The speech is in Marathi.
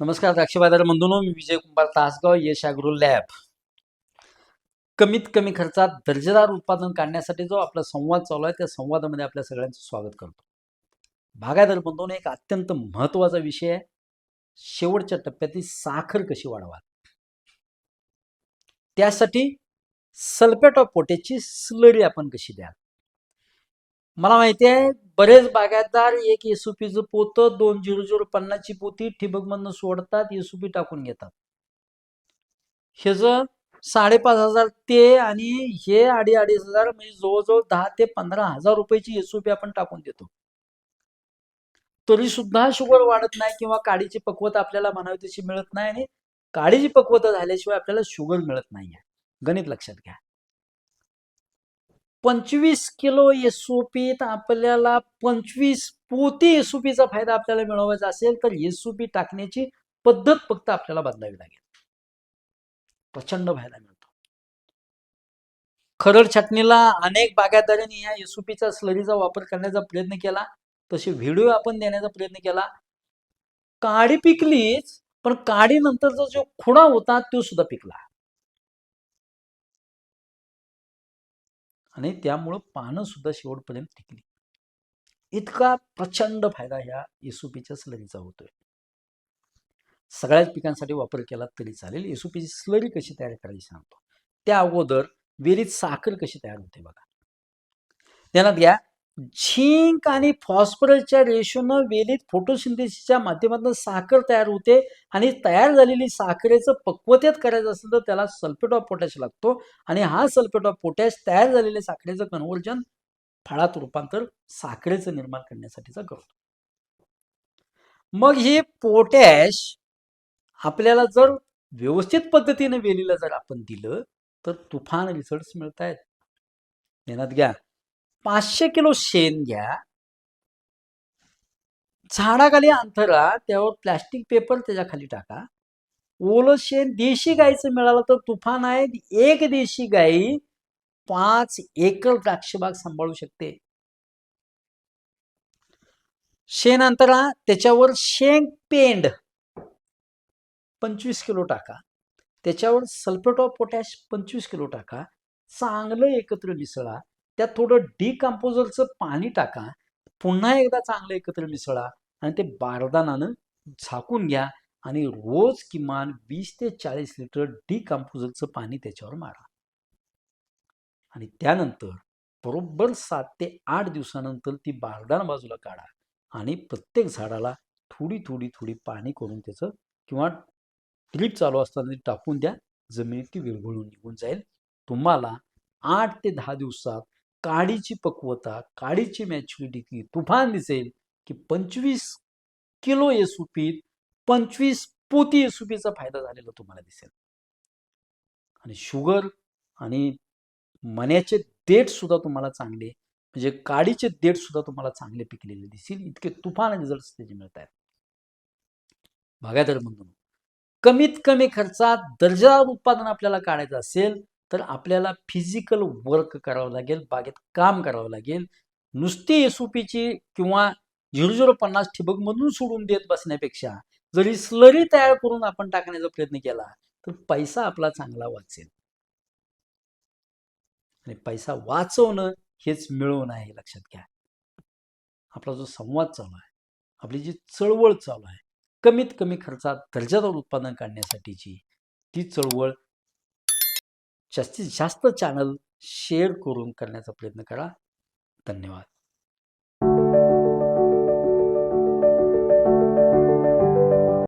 नमस्कार द्राक्ष बाजार बंधूंनो मी विजय कुंभार तासगाव यश अॅग्रो लॅब. कमीत कमी खर्चात दर्जेदार उत्पादन काढण्यासाठी जो आपला संवाद चालू आहे त्या संवादामध्ये आपल्या सगळ्यांचं स्वागत करतो. बागायदार बंधूंनो एक अत्यंत महत्त्वाचा विषय आहे. शेवटच्या टप्प्यातील साखर कशी वाढवा त्यासाठी सल्फेट ऑफ पोटॅशची स्लरी आपण कशी द्याल? मला माहिती आहे बरेच बागायतदार एक एसओपीचं पोतं दोन झिरो झिरो पन्नासची पोती ठिबकमधनं सोडतात एसओपी टाकून घेतात. ह्याचं साडेपाच हजार ते आणि हे अडी अडीच हजार म्हणजे जवळजवळ दहा ते पंधरा हजार रुपयाची एसओपी आपण टाकून देतो. तरी सुद्धा शुगर वाढत नाही किंवा काडीची पक्वता आपल्याला म्हणावी तशी मिळत नाही आणि काडीची पक्वता झाल्याशिवाय आपल्याला शुगर मिळत नाही गणित लक्षात घ्या. पंचवीस किलो एसओपीत आपल्याला पंचवीस पोती एसओपीचा फायदा आपल्याला मिळवायचा असेल तर एसओपी टाकण्याची पद्धत फक्त आपल्याला बदलावी लागेल. प्रचंड फायदा मिळतो. खरड छाटणीला अनेक बागायतदारांनी या एसओपीचा स्लरीचा वापर करण्याचा प्रयत्न केला. तसे व्हिडिओ आपण देण्याचा प्रयत्न केला. काडी पिकलीच पण काडी नंतरचा जो खुडा होता तो सुद्धा पिकला. आणि त्यामुळं पानंसुद्धा शेवटपर्यंत टिकली. इतका प्रचंड फायदा ह्या एसओपीच्या स्लरीचा होतोय. सगळ्याच पिकांसाठी वापर केला तरी चालेल. एसओपीची स्लरी कशी तयार करायची सांगतो. त्या अगोदर विहिरीत साखर कशी तयार होते बघा. ध्यानात घ्या झिंक आणि फॉस्फरसच्या रेशोनं वेलीत फोटोसिंथेसिसच्या माध्यमातून साखर तयार होते आणि तयार झालेली साखरेचं पक्वतेत करायचं असेल तर त्याला सल्फेट ऑफ पोटॅश लागतो आणि हा सल्फेट ऑफ पोटॅश तयार झालेल्या साखरेचं कन्व्हर्जन फळात रूपांतर साखरेचं निर्माण करण्यासाठीचा करतो. मग हे पोटॅश आपल्याला जर व्यवस्थित पद्धतीने वेलीला जर आपण दिलं तर तुफान रिझल्ट मिळत आहेत घ्या. पाचशे किलो शेण घ्या. झाडाखाली अंथरा त्यावर प्लॅस्टिक पेपर त्याच्याखाली टाका. ओलं शेण देशी गाईचं मिळालं तर तुफान आहे. एक देशी गाई पाच एकर द्राक्षबाग सांभाळू शकते. शेण अंतरा त्याच्यावर शेंग पेंड पंचवीस किलो टाका. त्याच्यावर सल्फेट ऑफ पोटॅश पंचवीस किलो टाका. चांगलं एकत्र मिसळा. त्यात थोडं डिकम्पोजरचं पाणी टाका. पुन्हा एकदा चांगलं एकत्र मिसळा आणि ते बारदानानं झाकून घ्या आणि रोज किमान वीस ते चाळीस लिटर डिकम्पोजरचं पाणी त्याच्यावर मारा. आणि त्यानंतर बरोबर सात ते आठ दिवसानंतर ती बारदान बाजूला काढा आणि प्रत्येक झाडाला थोडी थोडी थोडी पाणी करून त्याचं किंवा ड्रीप चालू असताना टाकून द्या. जमिनीत ती विरघळून निघून जाईल. तुम्हाला आठ ते दहा दिवसात काडीची पक्वता काडीची मॅच्युरिटी तुफान दिसेल की पंचवीस किलो एसुपीत पंचवीस पोती एसुपीचा फायदा झालेला तुम्हाला दिसेल. आणि शुगर आणि मण्याचे देठ सुद्धा तुम्हाला चांगले म्हणजे काडीचे देठ सुद्धा तुम्हाला चांगले पिकलेले दिसतील इतके तुफान रिझल्ट त्याचे मिळत आहेत बागायदार म्हणून कमीत कमी खर्चात दर्जा उत्पादन आपल्याला काढायचं असेल तर आपल्याला फिजिकल वर्क करावं लागेल बागेत काम करावं लागेल. नुसती एसओपीची किंवा झिरो झिरो पन्नास ठिबकमधून सोडून देत बसण्यापेक्षा जरी स्लरी तयार करून आपण टाकण्याचा प्रयत्न केला तर पैसा आपला चांगला वाचेल. आणि पैसा वाचवणं हेच मिळवणं आहे लक्षात घ्या. आपला जो संवाद चालू आहे आपली जी चळवळ चालू आहे कमीत कमी खर्चात दर्जादार उत्पादन काढण्यासाठीची ती चळवळ जास्तीत जास्त चॅनल शेअर करून करण्याचा प्रयत्न करा. धन्यवाद.